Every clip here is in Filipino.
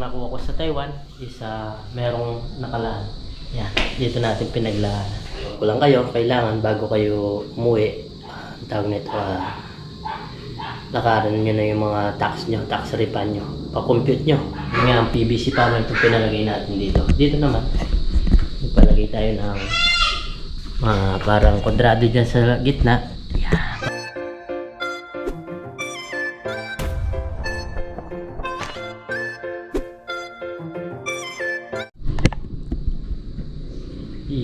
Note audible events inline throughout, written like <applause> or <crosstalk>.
perang nakuha ko sa Taiwan is uh, merong nakalaan. Yan, dito natin pinaglaan. Kulang kayo, kailangan bago kayo umuwi, ang tawag nito, ah, lakaran nyo na yung mga tax nyo, tax refund nyo, pa-compute nyo. Yung nga ang PVC panel ito pinalagay natin dito. Dito naman, nagpalagay tayo ng mga parang kwadrado dyan sa gitna.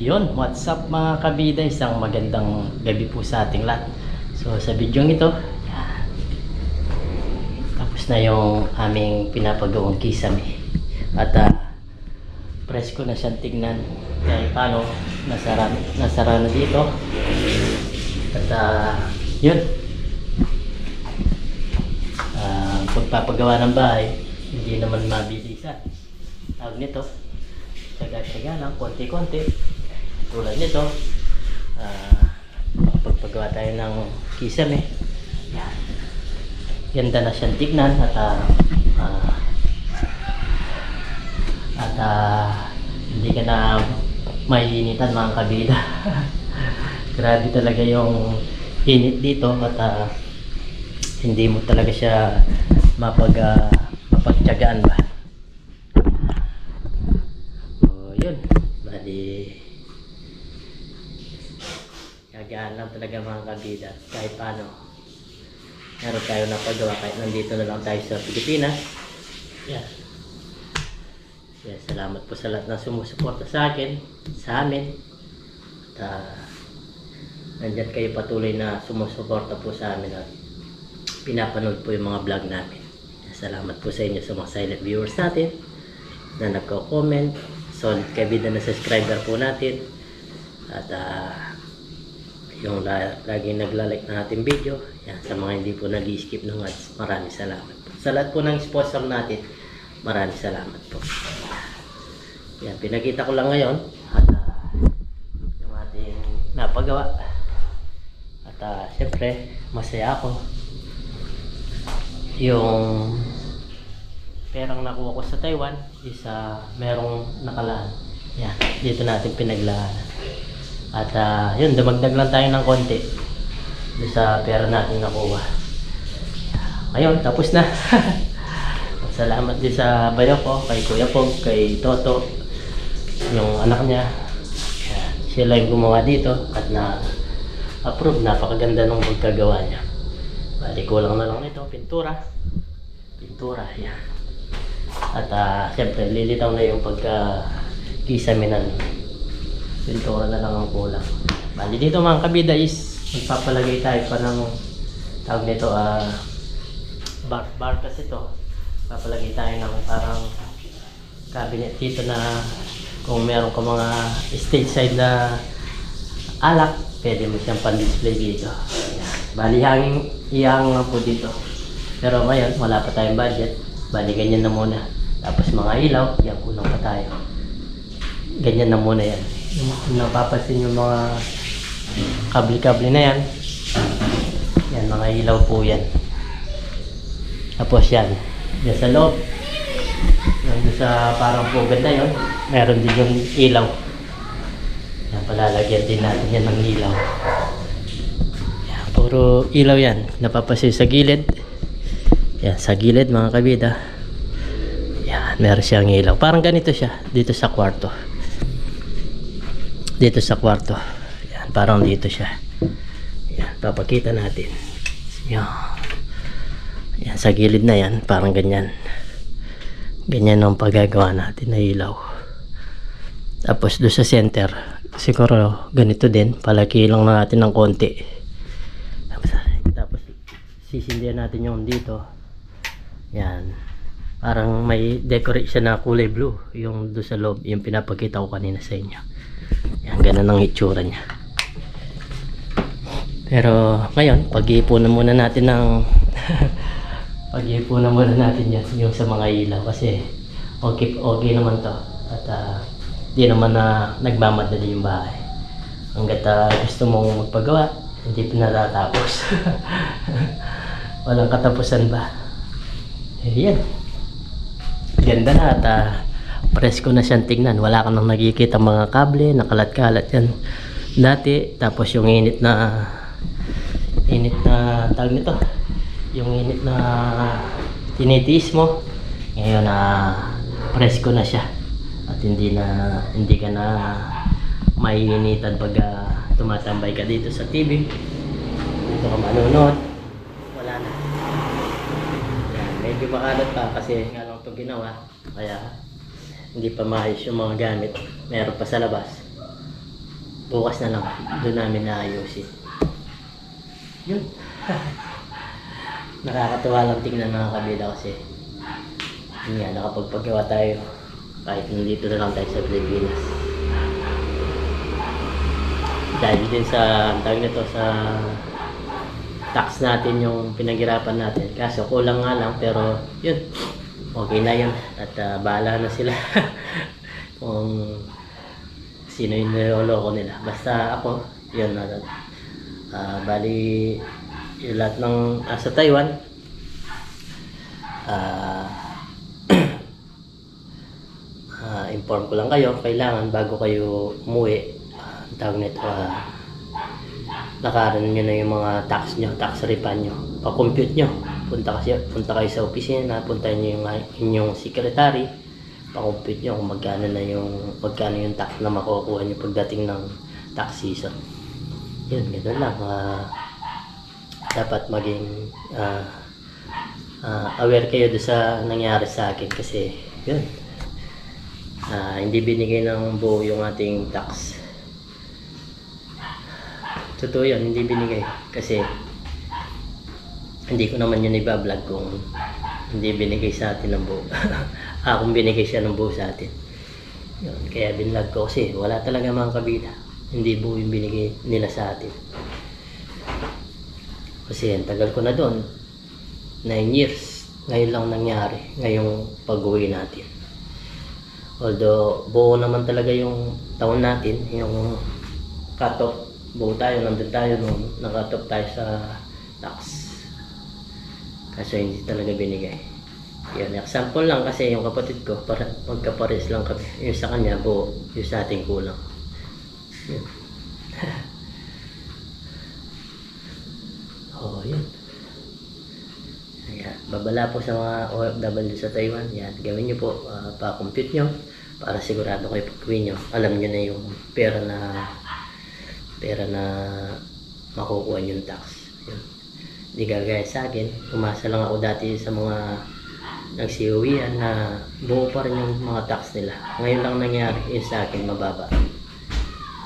Yun, what's up mga kabida? Isang magandang gabi po sa ating lahat. So sa video ito. Tapos na yung aming pinapagawang kisame. At uh, presko na siyang tignan. Kahit paano, nasara, nasara na dito. At uh, yun. Uh, pagpapagawa ng bahay, hindi naman mabilisan. Tawag nito, tsaga-tsaga lang, konti-konti. Tulad nito, ah makapagpagawa tayo ng kisame. Yan. Ganda na siyang tignan at ah, ah, at ah, hindi ka na maiinitan mga kabida. <laughs> Grabe talaga yung init dito at ah, hindi mo talaga siya mapag ah, mapagtyagaan ba. So, yun. Bali, gagaan lang talaga mga kabida. Kahit paano. Meron tayo na pagawa kahit nandito na lang tayo sa Pilipinas. Yeah. Yeah, salamat po sa lahat na sumusuporta sa akin, sa amin. At ah, nandyan kayo patuloy na sumusuporta po sa amin at pinapanood po yung mga vlog namin. Salamat po sa inyo sa mga silent viewers natin na nagko-comment. Solid kabida na subscriber po natin. At ah, yung la laging naglalike ng ating video. Yan, sa mga hindi po nag-skip ng ads, maraming salamat po. Sa lahat po ng sponsor natin, maraming salamat po. Yan, pinakita ko lang ngayon at ah, yung ating napagawa. At ah, syempre, masaya ako. Yung perang nakuha ko sa Taiwan is ah, merong nakalaan. Yan, dito natin pinaglaan. At ah, yun, dumagdag lang tayo ng konti sa pera natin nakuha. Ngayon, tapos na. <laughs> Salamat din sa bayo ko, kay Kuya Pog, kay Toto, yung anak niya. Sila yung gumawa dito at na approve. Napakaganda nung pagkagawa niya. Bali, kulang na lang nito, pintura. Pintura, yan. At ah, siyempre, lilitaw na yung pagka kisame ng pintura na lang ang kulang. Bali dito mga kabida is magpapalagay tayo pa ng tawag nito ah bar bar kasi ito papalagay tayo ng parang cabinet dito na kung meron ka mga stage side na alak pwede mo siyang pan-display dito Ayan. bali hanging lang po dito pero ngayon wala pa tayong budget bali ganyan na muna tapos mga ilaw yan kulang pa tayo ganyan na muna yan. Napapansin yung mga kabli-kabli na yan, yan, mga ilaw po yan. Tapos yan, yan sa loob, nandun sa parang pugad na yun, meron din yung ilaw. Yan, palalagyan din natin yan ng ilaw. Yan, puro ilaw yan, napapansin sa gilid. Yan, sa gilid mga kabida. Yan, meron siyang ilaw. Parang ganito siya, dito sa kwarto dito sa kwarto. Yan, parang dito siya. Yan, papakita natin. Yan. Yan, sa gilid na yan, parang ganyan. Ganyan ang paggagawa natin na ilaw. Tapos doon sa center, siguro ganito din, palaki lang na natin ng konti. Tapos, sisindihan natin yung dito. Yan. Parang may decorate siya na kulay blue. Yung doon sa loob, yung pinapakita ko kanina sa inyo. Yan, ganun ang itsura niya. Pero ngayon, pag-iipunan muna natin ng <laughs> pag-iipunan muna natin yan, yung sa mga ilaw kasi okay, okay naman to. At ah, di naman na nagmamadali yung bahay. Hanggat ah, gusto mong magpagawa, hindi pa natatapos. <laughs> Walang katapusan ba? Eh, yan. Ganda na at ah, presko na siyang tingnan. Wala ka nang nakikita mga kable, nakalat-kalat yan. Dati, tapos yung init na init na tawag nito? Yung init na tinitiis mo ngayon na presko na siya. At hindi na hindi ka na maiinitan pag ah, tumatambay ka dito sa TV dito ka manonood. Wala na. Yan, medyo makalat pa kasi nga lang ito ginawa. Kaya hindi pa maayos yung mga gamit meron pa sa labas bukas na lang doon namin naayusin yun. <laughs> Nakakatuwa lang tingnan mga kabila kasi yun nga, nakapagpagawa tayo kahit nandito na lang tayo sa Pilipinas. Dahil din sa, tawag nito, sa tax natin yung pinaghirapan natin. Kaso kulang nga lang pero yun, okay na yun. At ah, bahala na sila <laughs> kung sino yung niloloko nila. Basta ako, yun na Ah, bali yung lahat ng nasa Taiwan ah <clears throat> ah, inform ko lang kayo kailangan bago kayo umuwi ang tawag nito ah, lakaran nyo na yung mga tax nyo tax refund nyo pa-compute nyo punta, kasi, punta kayo sa opisina punta nyo yung inyong secretary pa-compute nyo kung magkano na yung magkano yung tax na makukuha nyo pagdating ng tax season yun, gano'n lang. ah, dapat maging ah, ah, aware kayo doon sa nangyari sa akin kasi yun. ah, hindi binigay ng buo yung ating tax. Totoo yun, hindi binigay. Kasi hindi ko naman yun iba-vlog kung hindi binigay sa atin ng buo. <laughs> ah, kung binigay siya ng buo sa atin. Yun, kaya binlog ko kasi wala talaga mga kabida. Hindi buo yung binigay nila sa atin. Kasi ang tagal ko na doon. 9 years. Ngayon lang nangyari. Ngayong pag-uwi natin. Although buo naman talaga yung taon natin. Yung cut-off. Buo tayo. Nandun tayo nung nag-cut-off tayo sa tax. Kaso hindi talaga binigay. Yan, example lang kasi yung kapatid ko, para magkapares lang kami. Yung sa kanya, buo. Yung sa ating kulang. Yun. <laughs> oh, yun. Ayan. Babala po sa mga OFW sa Taiwan. Yan. Gawin nyo po. ah, pa-compute nyo. Para sigurado kayo pag nyo. Alam nyo na yung pera na pera na makukuha yung tax. Yun. Hindi gagaya sa akin. Umasa lang ako dati sa mga nagsiuwian na buo pa rin yung mga tax nila. Ngayon lang nangyari yung sa akin mababa.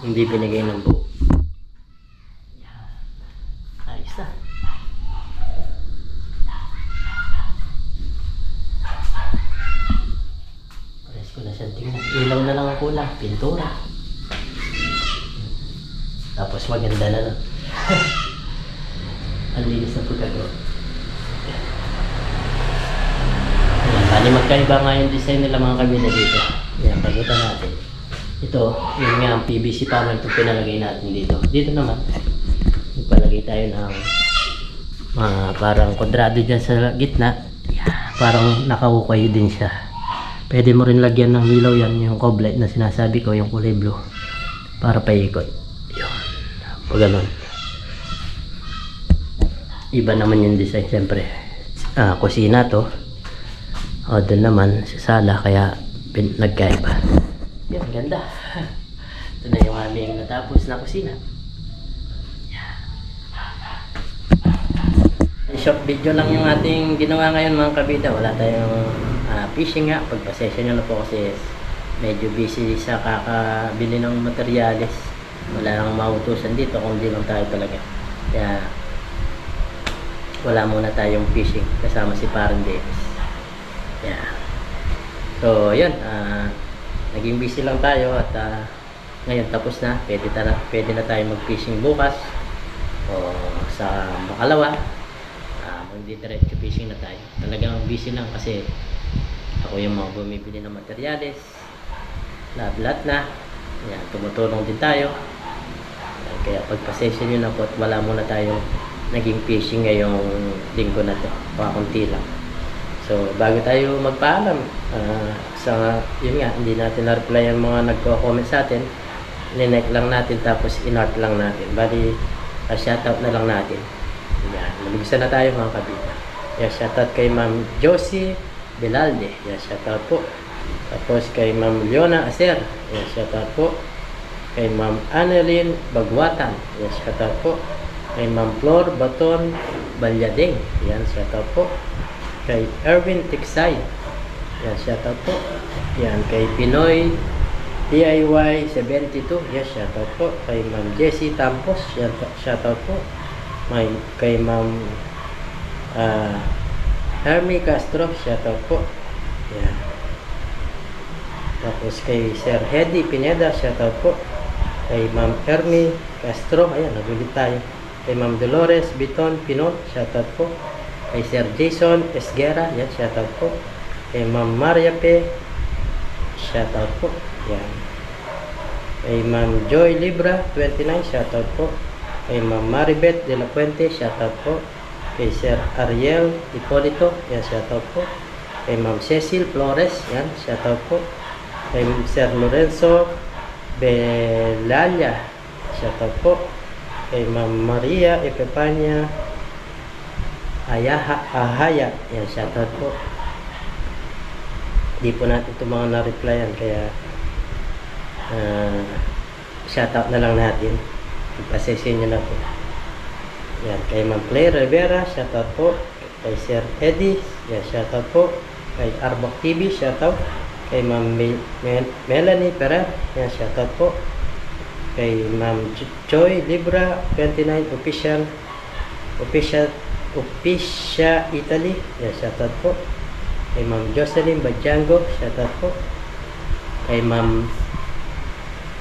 Hindi binigay ng buo. Ayos na. Pares ko na siyang tingnan. Ilaw na lang ang kulang. Pintura. Tapos maganda na no. <laughs> ang linis na pagkagawa. Ayan, bali magkaiba nga yung design nila mga kabila dito. Ayan, pagkita natin. Ito, yun nga ang PVC panel ito pinalagay natin dito. Dito naman, nagpalagay tayo ng mga parang kwadrado dyan sa gitna. Ayan, parang nakahukay din siya. Pwede mo rin lagyan ng ilaw yan, yung cob light na sinasabi ko, yung kulay blue. Para paikot. Yun. Pag ganun. Iba naman yung design, siyempre. Ah, kusina to. O, doon naman sa sala, kaya pin- nagkaiba. Yan, ganda. <laughs> Ito na yung aming natapos na kusina. Short video lang yung ating ginawa ngayon mga kabida. Wala tayong ah, fishing nga. Pagpasensya nyo na po kasi medyo busy sa kakabili ng materyales. Wala nang mautusan dito kundi lang tayo talaga. Kaya wala muna tayong fishing kasama si Parang Davis. Yeah. So, yun. ah, naging busy lang tayo at ah, ngayon tapos na. Pwede, tara, pwede na tayo mag-fishing bukas o sa Makalawa. Uh, Magdidiretso fishing na tayo. Talagang busy lang kasi ako yung mga bumibili ng materyales. Lahat na. Yan, tumutulong din tayo. Kaya pagpasensya nyo na po at wala muna tayong naging fishing ngayong linggo na to. Mga kunti lang. So, bago tayo magpaalam, ah, sa, yun nga, hindi natin na-reply ang mga nagko-comment sa atin. Linek lang natin, tapos in-art lang natin. Bali, ah, shoutout na lang natin. Yan, maligsa na tayo mga kabita. Yan, shoutout kay Ma'am Josie Belalde. Yan, shoutout po. Tapos kay Ma'am Leona Acer. Yan, shoutout po. Kay Ma'am Annalyn Bagwatan. Yan, shoutout po. Kay Ma'am Flor Baton Balyadeng. Yan, shoutout po. Kay Erwin Tiksay. Yan, shoutout po. Yan, kay Pinoy DIY 72. Yan, shoutout po. Kay Ma'am Jessie Tampos. Yan, shoutout po. May, kay Ma'am ah Hermie Castro. Shoutout po. Yan. Tapos kay Sir Hedy Pineda. Shoutout po. Kay Ma'am Hermie Castro. Ayan, nagulit tayo. Kay Ma'am Dolores Biton Pinot. Shoutout po. Kay Sir Jason Esguera. Yan, shoutout po. Kay Ma'am Maria P. Shoutout po. Yan. Kay Ma'am Joy Libra 29. Shoutout po. Kay Ma'am Maribeth De La Puente. Shoutout po. Kay Sir Ariel Hipolito. Yan, shoutout po. Kay Ma'am Cecil Flores. Yan, shoutout po. Kay Sir Lorenzo Belalia. Shoutout po. Kay Ma'am Maria Epepania Ayaha, Ahaya. Yan, shoutout po. Di po natin ito mga na-replyan kaya uh, shoutout na lang natin. Ipasesin nyo na po. Yan, kay Ma'am Claire Rivera, shoutout po. Kay Sir Eddie, yan, shoutout po. Kay Arbok TV, shoutout. Kay Ma'am Mel- Mel- Melanie Perer, yan, shoutout po. Kay Ma'am Joy Libra 29 official official Officia Italy, yan, shoutout po. Kay Ma'am Jocelyn Badjango, shoutout po. Kay Ma'am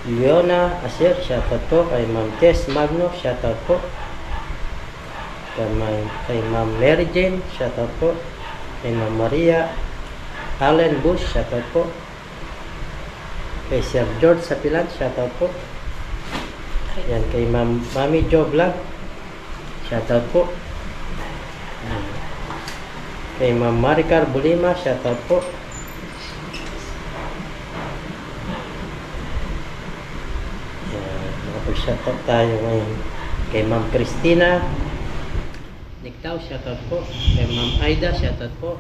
Leona Asir, shoutout po. Kay Ma'am Tess Magno, shoutout po. Kay Ma'am, kay Ma'am Mary Jane, shoutout po. Kay Ma'am Maria Allen Bush, shoutout po. Kay Sir George Sapilan, shoutout po. Yan, kay Ma'am Mami Jo Vlog, shoutout po. Yan. Kay Ma'am Maricar Bulima, shoutout po. Yan, nakapag-shoutout tayo ngayon. Kay Ma'am Christina Nictaw, shoutout po. Kay Ma'am Aida, shoutout po.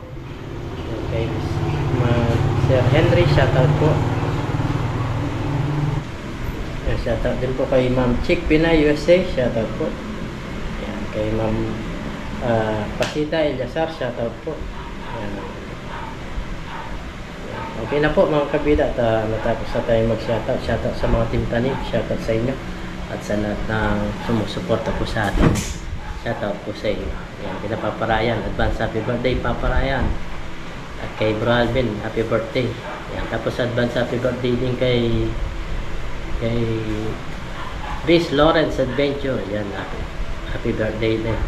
Yan, Kay Ma'am Sir Henry, shoutout po. Shoutout din po kay Ma'am Chick Pinay USA, shoutout po. Yan, kay Ma'am ah, Pasita Eliasar, shoutout po. Yan. Okay na po mga kabida at ah, natapos na tayo mag-shoutout. Shoutout sa mga team tanim, shoutout sa inyo at sa lahat ng sumusuporta po sa atin. Shoutout po sa inyo. Yan, pinapaparayan. Advance happy birthday, paparayan. At kay Bro Alvin, happy birthday. Yan, tapos advance happy birthday din kay kay Chris Lawrence Adventure. Yan, happy, happy birthday din.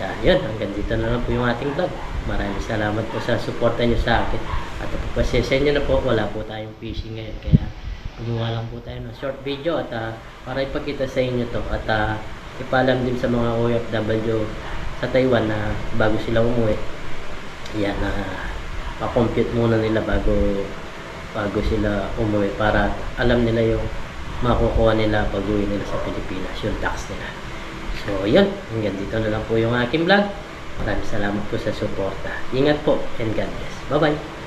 Yan, yun, hanggang dito na lang po yung ating vlog. Maraming salamat po sa suporta nyo sa akin. At pagpasensya nyo na po, wala po tayong fishing ngayon. Kaya gumawa lang po tayo ng short video at ah, para ipakita sa inyo to at ah, ipalam din sa mga OFW sa Taiwan na bago sila umuwi. Yan na pa-compute muna nila bago bago sila umuwi para alam nila yung makukuha nila pag uwi nila sa Pilipinas, yung tax nila. So, yun. Hanggang dito na lang po yung aking vlog. Maraming salamat po sa suporta. Ingat po and God bless. Bye-bye.